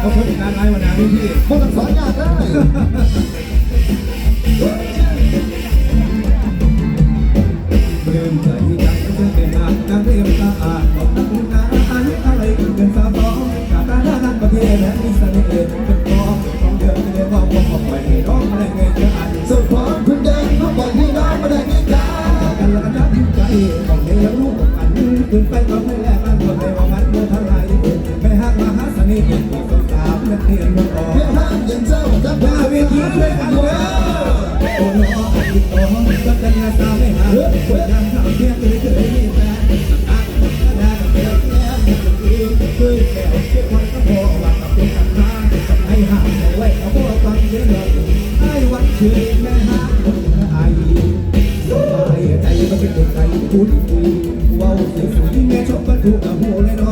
เขาช่วยกานไลฟ์วันนี้พี่ก็ต้องสอนยากได้ ช่วยกันเด้อโติดต่อสักกันนะสาวไม่หาคนดังสาวเทียบเลยเคยมีอักนด็อ้วยังดีคุยแก้วเชื่อคนก็พอว่บเป็นกันมาให้หไว้เอาพวกฟังเอะเลยให้วันเชื่แม่ไอ้สบายใจมันเป็นคนไทยพูดคุยว้าวสวยๆแม่ชอบประตูกับหูเลยเน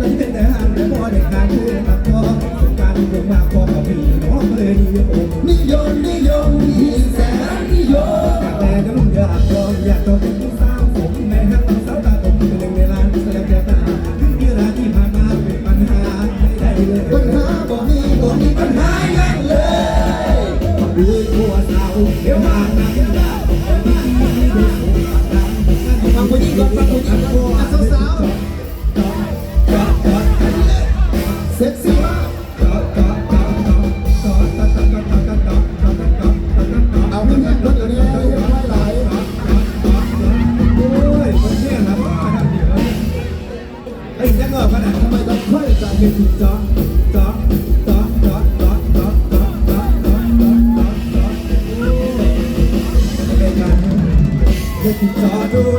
ไอ้แต่หันแต่พอเด็กการพูดกัอการเมืองมาพอกับด เลยนิยมนิยมนิแสนนิยมแต่น้ำอยากลองอยากก็นผู้สาวผมในห้างสาวตาผมเป็นหนึ่งในร้านแสดงแก่ตาที่รานที่านาเป็นปัญหาไม่ได้เลยปัญหาบ่มีบ่มีปัญหาย่าเลยด้วผัวสาวเดี๋ยวมาหนักหนักฟังคนนี้ก่อนฟังคนนี้ก่อนสาวสาวเซ็กซี่มาก Jogger.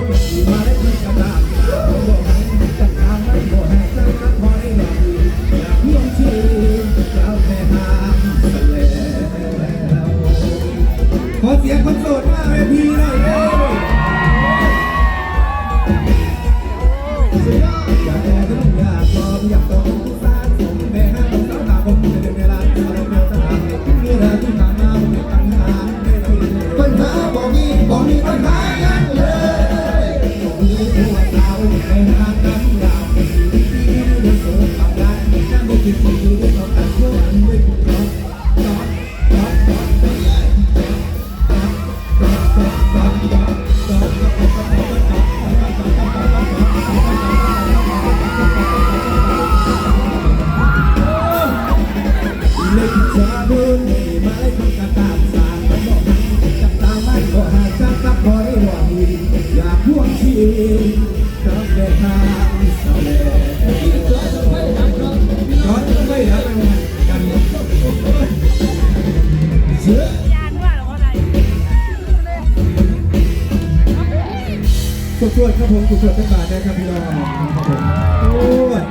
บ่มีปัญหายังเลยมีพวกเราในางนั้นเราที่ได้สบกับได้นั่นก็คือที่ได้สบกับพวกันด้วยล่นจ้าบุไม่มาเล่นกับตา วังอยากพ่วงชีกับแม่ทางสาวแหล่ย้อนไม่ได้ไปวันกันเสือยานว่าหรือว่าอะไรสวดๆครับผมสวดๆเป็นบาทนะครับพี่น้องครับผมโอ้ย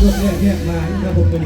รวดแรกแยกมาครับผมเป็น